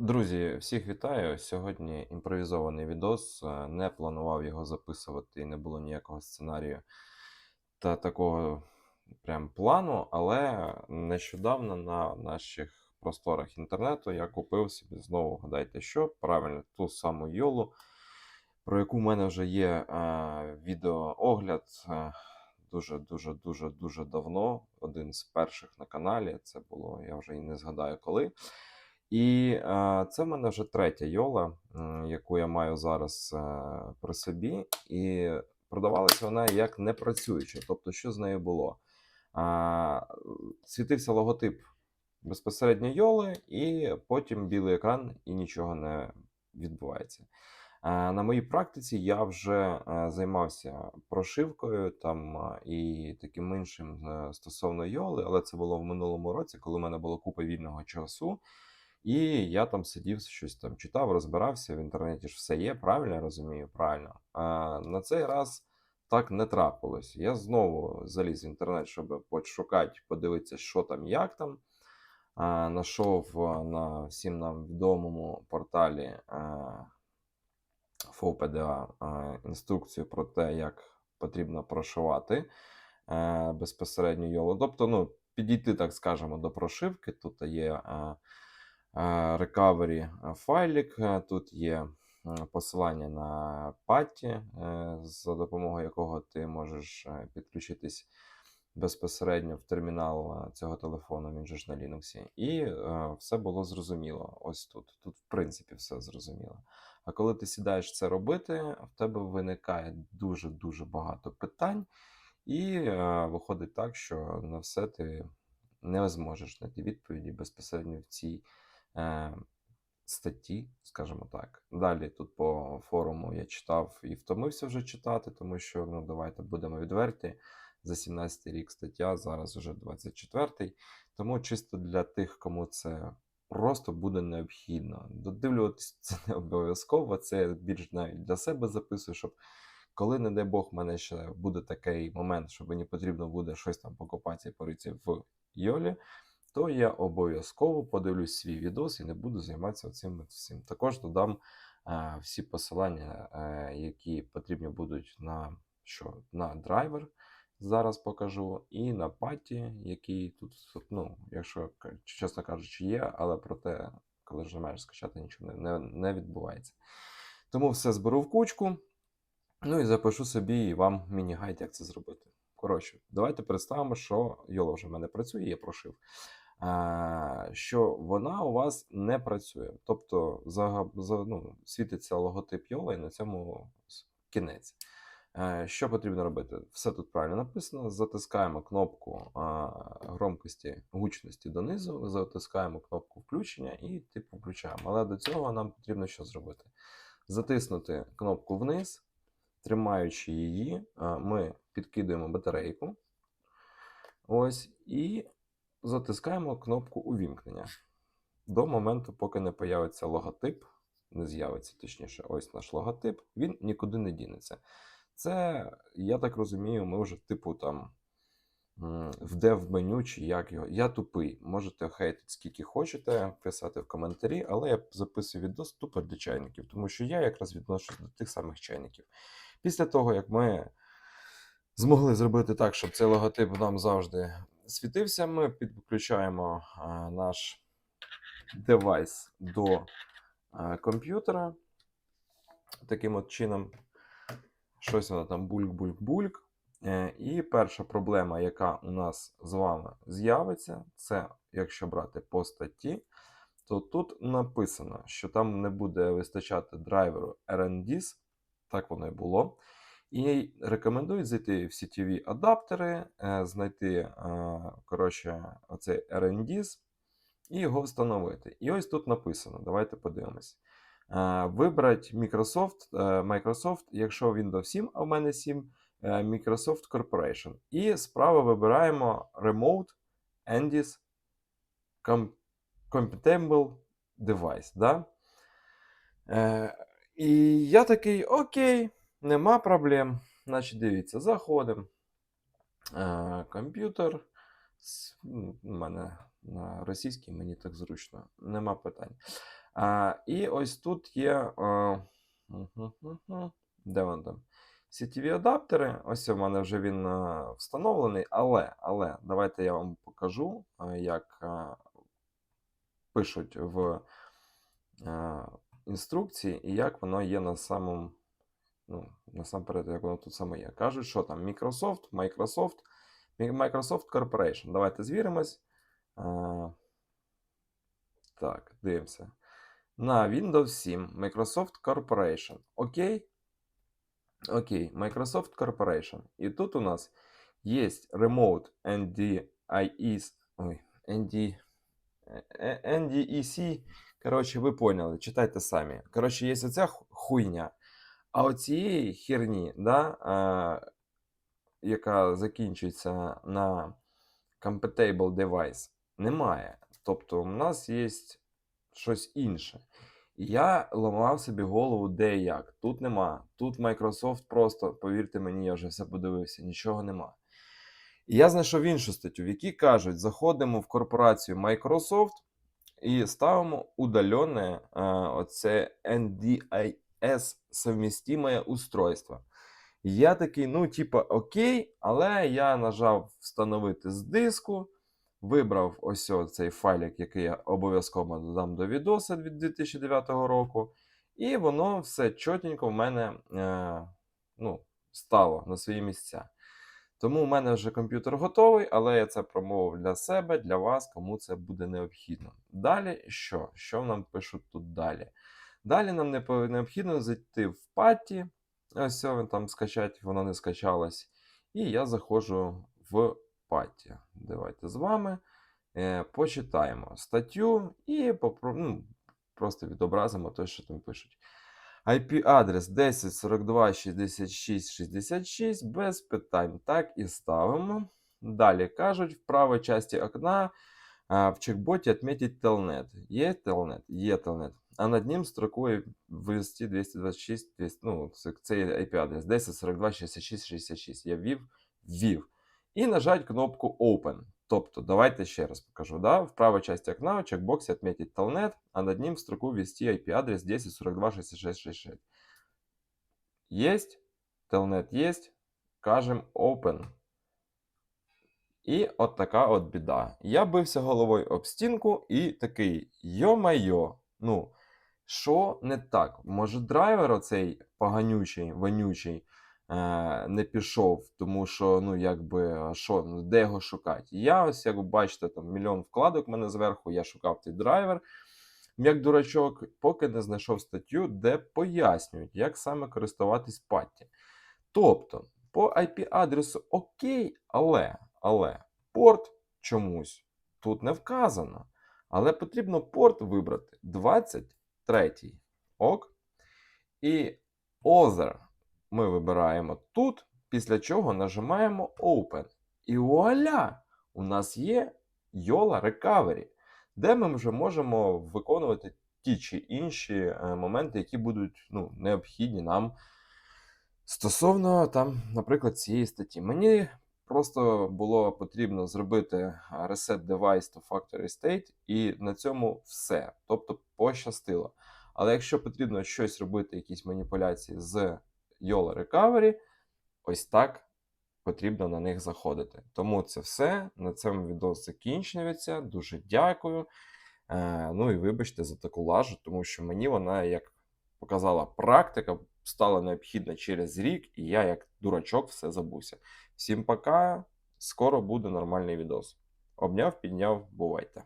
Друзі, всіх вітаю. Сьогодні імпровізований відос. Е, Не планував його записувати, і не було ніякого сценарію та такого прям плану, але нещодавно на наших просторах інтернету я купив собі знову, гадайте що, правильно, ту саму Йолу, про яку в мене вже є е, відеоогляд е, дуже дуже дуже дуже давно. Один з перших на каналі. Це було, я вже і не згадаю коли. І е, це в мене вже третя Йола, яку я маю зараз е, при собі. І продавалася вона як непрацююча. Тобто, що з нею було? Світився логотип безпосередньо Йоли, і потім білий екран, і нічого не відбувається. На моїй практиці я вже е, займався прошивкою там е, і таким іншим е, стосовно Йоли, але це було в минулому році, коли в мене було купа вільного часу. І я там сидів, щось там читав, розбирався. В інтернеті ж все є, правильно я розумію? Правильно. А на цей раз так не трапилось. Я знову заліз в інтернет, щоб пошукати, подивитися, що там, як там. А, Нашов на всім нам відомому порталі ФОПДА інструкцію про те, як потрібно прошивати а, безпосередньо йолу. Тобто, ну, підійти, так скажемо, до прошивки. Тут є. А, recovery файлик. е, Тут є е, посилання на патті, е, за допомогою якого ти можеш підключитись безпосередньо в термінал цього телефону, він же ж на Linux. І все було зрозуміло. Ось тут. Тут, в принципі, все зрозуміло. А коли ти сідаєш це робити, в тебе виникає дуже-дуже багато питань, і е, виходить так, що на все ти не зможеш знайти відповіді безпосередньо в цій статті, скажімо так. Далі тут по форуму я читав і втомився вже читати, тому що, ну, давайте будемо відверті. За 17 рік стаття, зараз уже 24-й. Тому чисто для тих, кому це просто буде необхідно. Додивлюватись це не обов'язково, це більш навіть для себе записую, щоб коли, не дай Бог, в мене ще буде такий момент, що мені потрібно буде щось там покопатися і поритися в Йолі, то я обов'язково подивлюсь свій відос і не буду займатися цим всім. Також додам е, всі посилання, е, які потрібні будуть на що на драйвер. Зараз покажу, і на паті, який тут, ну, якщо чесно кажучи, є, але проте, коли нажимаєш скачати, нічого не, не, не відбувається. Тому все зберу в кучку. Ну і запишу собі і вам міні-гайд, як це зробити. Коротше, давайте представимо, що Йола вже в мене працює, я прошив. Що вона у вас не працює. Тобто за, за, ну, світиться логотип Йола, і на цьому кінець. Е, Що потрібно робити? Все тут правильно написано. Затискаємо кнопку громкості гучності донизу, затискаємо кнопку включення і типу включаємо. Але до цього нам потрібно що зробити? Затиснути кнопку вниз, тримаючи її, ми підкидуємо батарейку. Ось, і затискаємо кнопку увімкнення до моменту, поки не появиться логотип, не з'явиться точніше, ось наш логотип, він нікуди не дінеться. Це, я так розумію, ми вже типу там в меню чи як його. Я тупий. Можете хейтити скільки хочете, писати в коментарі, але я записую відос тупо для чайників, тому що я якраз відношусь до тих самих чайників. Після того, як ми змогли зробити так, щоб цей логотип нам завжди світився, ми підключаємо наш девайс до комп'ютера. Таким от чином, щось воно там бульк-бульк-бульк. Е, І перша проблема, яка у нас з вами з'явиться, це якщо брати по статті, то тут написано, що там не буде вистачати драйверу RNDIS, так воно і було. І рекомендують зайти в сітєві адаптери, е, знайти е, коротше, оцей RNDIS і його встановити. І ось тут написано: давайте подивимось. Е, Вибрати Microsoft, Microsoft, якщо Windows 7, а в мене 7, е, Microsoft Corporation. І справа вибираємо Remote NDIS Com- Compatible Device. Да? Е, І я такий, окей, нема проблем. Значить, дивіться, заходимо. Комп'ютер. У мене на російській, мені так зручно, нема питань. А, і ось тут є. А, де він там? Сітєві адаптери. Ось у мене вже він встановлений, але, але давайте я вам покажу, як пишуть в інструкції і як воно є на самому. Ну, насамперед, як воно тут саме є. Кажуть, що там Microsoft, Microsoft, Microsoft Corporation. Давайте звіримось. А, так, дивимося. На Windows 7 Microsoft Corporation. Окей? Окей, Microsoft Corporation. І тут у нас є Remote NDIS. Ой, ND, е, NDEC. Коротше, ви поняли, читайте самі. Коротше, є оця хуйня. А оцієї херні, да, а, яка закінчується на Compatible Device, немає. Тобто, у нас є щось інше. І я ламав собі голову, де і як. Тут нема. Тут Microsoft просто, повірте мені, я вже все подивився, нічого нема. І я знайшов іншу статтю, в якій кажуть: заходимо в корпорацію Microsoft і ставимо удалене е, оце NDIS совмістиме устройство. Я такий, ну, типа, окей, але я нажав встановити з диску, вибрав ось цей файлик, який я обов'язково додам до відоса від 2009 року. І воно все чотенько в мене е, ну, стало на свої місця. Тому в мене вже комп'ютер готовий, але я це промовив для себе, для вас, кому це буде необхідно. Далі що? Що нам пишуть тут далі? Далі нам необхідно зайти в паті. Ось він там скачать, воно не скачалось. І я заходжу в паті. Давайте з вами е, почитаємо статтю і попро... ну, просто відобразимо те, що там пишуть. IP-адрес 10426666 без питань. Так і ставимо. Далі кажуть, в правій часті окна в чекботі відмітить Telnet. Є Telnet? Є Telnet. А над ним строкою ввести 226, 200, ну, це, IP-адрес 10426666. Я ввів, ввів. І нажать кнопку Open. Тобто, давайте ще раз покажу. Да? В правой части окна в чекбоксе отметить Telnet, а над ним в строку ввести IP-адрес 10426666. Есть, Telnet есть, кажем Open. І от така от біда. Я бився головою об стінку і такий: йо-майо, ну, що не так? Може, драйвер оцей поганючий, вонючий, е, не пішов, тому що, ну, якби, що, ну, де його шукати? Я ось, як ви бачите, там мільйон вкладок в мене зверху, я шукав цей драйвер. Як дурачок, поки не знайшов статтю, де пояснюють, як саме користуватись патті. Тобто, по IP-адресу окей, але, але порт чомусь тут не вказано. Але потрібно порт вибрати 23. Ок. І Other ми вибираємо тут, після чого нажимаємо Open. І вуаля! У нас є YOLA Recovery, де ми вже можемо виконувати ті чи інші е, моменти, які будуть ну, необхідні нам стосовно там, наприклад, цієї статті. Мені просто було потрібно зробити Reset Device to Factory State, і на цьому все. Тобто пощастило. Але якщо потрібно щось робити, якісь маніпуляції з YOLA Recovery, ось так потрібно на них заходити. Тому це все. На цьому відео закінчується. Дуже дякую. Е, ну і вибачте за таку лажу, тому що мені вона, як показала практика, стала необхідна через рік, і я, як дурачок, все забувся. Всім пока. Скоро буде нормальний відос. Обняв, підняв, бувайте.